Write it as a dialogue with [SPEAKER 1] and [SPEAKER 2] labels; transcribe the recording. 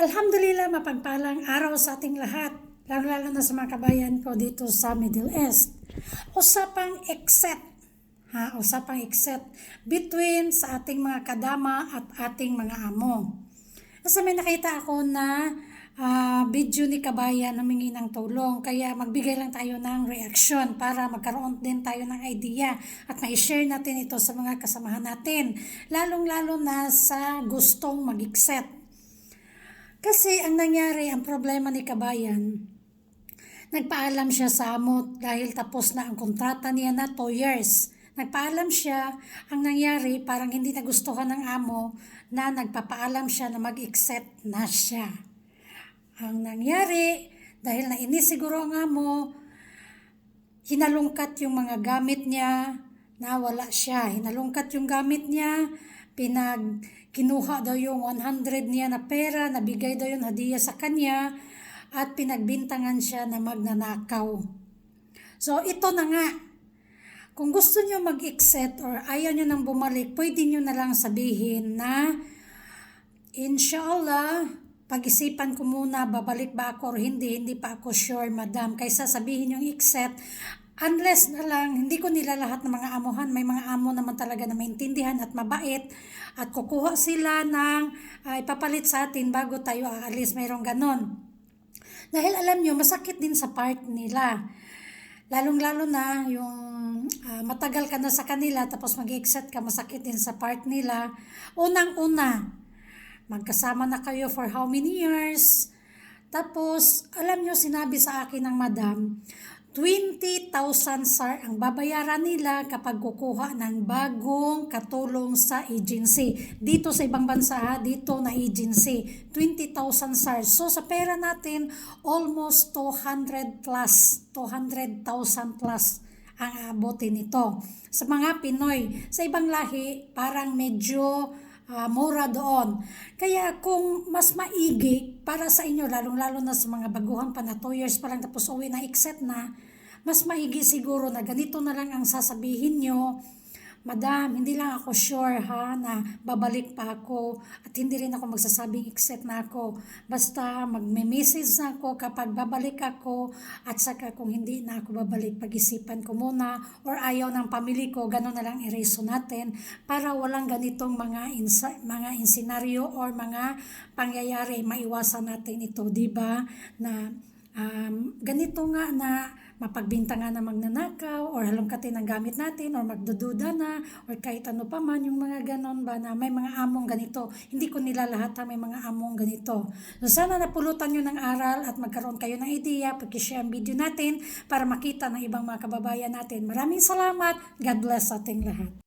[SPEAKER 1] Alhamdulillah, mapagpalang araw sa ating lahat, lalo-lalo na sa mga kabayan ko dito sa Middle East. Usapang exit, ha, usapang exit between sa ating mga kadama at ating mga amo. Kasi may nakita ako na ah, video ni kabayan humingi ng tulong, kaya magbigay lang tayo ng reaction para magkaroon din tayo ng idea at mai-share natin ito sa mga kasamahan natin, lalong-lalo na sa gustong mag-exit. Kasi ang nangyari, ang problema ni Kabayan, nagpaalam siya sa amo dahil tapos na ang kontrata niya na 2 years. Nagpaalam siya, ang nangyari parang hindi nagustuhan ng amo na nagpapaalam siya na mag-exit na siya. Ang nangyari, dahil nainis siguro ang amo, hinalungkat yung mga gamit niya, nawala siya. Hinalungkat yung gamit niya, pinag kinuha daw yung 100 niya na pera, nabigay daw yung hadiah sa kanya, at pinagbintangan siya na magnanakaw. So, ito na nga. Kung gusto nyo mag-exit or ayaw nyo nang bumalik, pwede nyo na lang sabihin na Inshallah, pag-isipan ko muna, babalik ba ako or hindi, hindi pa ako sure, madam. Kaysa sabihin yung exit, unless na lang, hindi ko nila lahat ng mga amuhan, may mga amo naman talaga na maintindihan at mabait, at kukuha sila ng uh, ipapalit sa atin bago tayo aalis, mayroong ganon. Dahil alam nyo, masakit din sa part nila. Lalong-lalo na yung ah, matagal ka na sa kanila tapos mag-exit ka, masakit din sa part nila. Unang-una, magkasama na kayo for how many years? Tapos, alam nyo, sinabi sa akin ng madam, 20,000 SAR ang babayaran nila kapag kukuha ng bagong katulong sa agency. Dito sa ibang bansa ha, dito na agency, 20,000 SAR. So sa pera natin, almost 200 plus, 200,000 plus ang abutin nito. Sa mga Pinoy, sa ibang lahi, parang medyo uh, mura doon. Kaya kung mas maigi para sa inyo, lalong-lalo na sa mga baguhan pa na 2 years pa lang tapos uwi na exit na, mas maigi siguro na ganito na lang ang sasabihin nyo, Madam, hindi lang ako sure ha na babalik pa ako at hindi rin ako magsasabing exit na ako. Basta magme-message na ako kapag babalik ako at saka kung hindi na ako babalik, pag-isipan ko muna or ayaw ng pamilya ko, gano'n na lang i-reason natin para walang ganitong mga insa- mga insenaryo or mga pangyayari maiwasan natin ito, 'di ba? Na um, ganito nga na mapagbintangan na magnanakaw or halongkatin ang gamit natin or magdududa na or kahit ano pa man yung mga ganon ba na may mga among ganito. Hindi ko nila lahat ha, may mga among ganito. So sana napulutan nyo ng aral at magkaroon kayo ng idea pag-share ang video natin para makita ng ibang mga kababayan natin. Maraming salamat. God bless sa ating lahat.